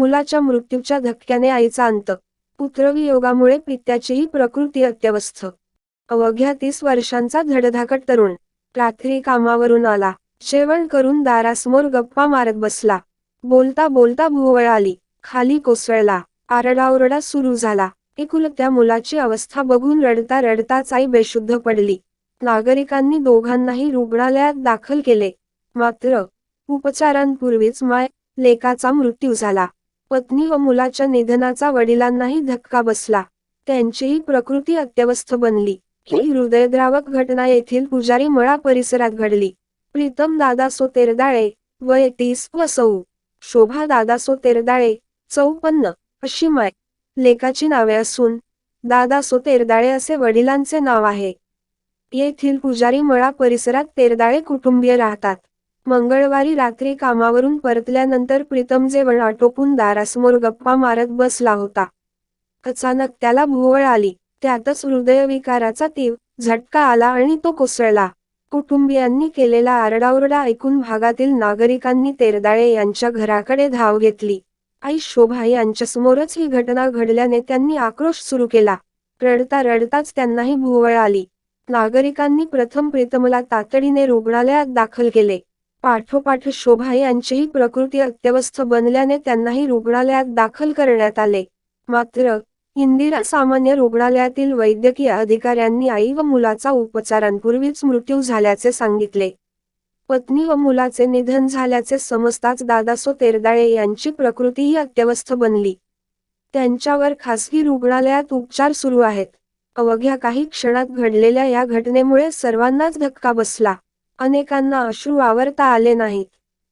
मुलाच्या मृत्यूच्या धक्क्याने आईचा अंत. पुत्रवियोगामुळे पित्याचीही प्रकृती अत्यवस्थ. अवघ्या तीस वर्षांचा धडधाकट तरुण. रात्री कामावरून आला. जेवण करून दारासमोर गप्पा मारत बसला. बोलता बोलता भुवळ आली. खाली कोसळला. आरडाओरडा सुरू झाला. एकुलत्या मुलाची अवस्था बघून रडता रडताच आई बेशुद्ध पडली. नागरिकांनी दोघांनाही रुग्णालयात दाखल केले. मात्र उपचारांपूर्वीच माय लेकाचा मृत्यू झाला. पत्नी व मुलाच्या निधनाचा वडिलांनाही धक्का बसला. त्यांचीही प्रकृती अत्यवस्थ बनली. ही हृदयद्रावक घटना येथील पुजारी मळा परिसरात घडली. प्रीतम दादासो तेरदाळे वय तीस व सौ शोभा दादासो तेरदाळे चौपन्न अशी माय लेखाची नावे असून दादासो तेरदाळे असे वडिलांचे नाव आहे. येथील पुजारी मळा परिसरात तेरदाळे कुटुंबीय राहतात. मंगळवारी रात्री कामावरून परतल्यानंतर प्रीतम जेवण आटोपून दारासमोर गप्पा मारत बसला होता. अचानक त्याला भुवळ आली. त्यातच हृदयविकाराचा तीव झटका आला आणि तो कोसळला. कुटुंबियांनी केलेला आरडाओरडा ऐकून भागातील नागरिकांनी तेरदाळे यांच्या घराकडे धाव घेतली. आई शोभा यांच्यासमोरच ही घटना घडल्याने त्यांनी आक्रोश सुरू केला. रडता रडताच त्यांनाही भुवळ आली. नागरिकांनी प्रथम प्रीतमला तातडीने रुग्णालयात दाखल केले. पाठोपाठ शोभा यांचीही प्रकृती अत्यवस्थ बनल्याने त्यांनाही रुग्णालयात दाखल करण्यात आले. मात्र इंदिरा सामान्य रुग्णालयातील वैद्यकीय अधिकाऱ्यांनी आई व मुलाचा उपचारांपूर्वीच मृत्यू झाल्याचे सांगितले. पत्नी व मुलाचे निधन झाल्याचे समजताच दादासो तेरदाळे यांची प्रकृतीही अत्यवस्थ बनली. त्यांच्यावर खासगी रुग्णालयात उपचार सुरू आहेत. अवघ्या काही क्षणात घडलेल्या या घटनेमुळे सर्वांनाच धक्का बसला. अनेकांना अश्रू आवरता आले नाहीत.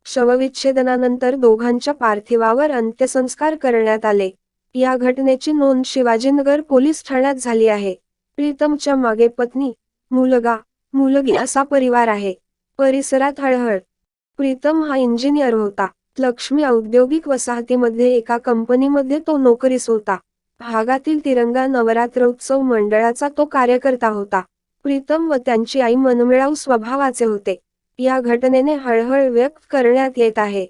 शवविच्छेदनानंतर दोघांच्या पार्थिवावर अंत्यसंस्कार करण्यात आले. या घटनेची नोंद शिवाजीनगर पोलीस ठाण्यात झाली आहे. प्रीतमच्या मागे पत्नी मुलगा मुलगी असा परिवार आहे. परिसरात हळहळ. प्रीतम हा इंजिनियर होता. लक्ष्मी औद्योगिक वसाहतीमध्ये एका कंपनीमध्ये तो नोकरीस होता. भागातील तिरंगा नवरात्रोत्सव मंडळाचा तो कार्यकर्ता होता. प्रीतम व त्यांची आई मनमिळाऊ स्वभावाचे होते. या घटनेने हळहळ व्यक्त करण्यात येत आहे.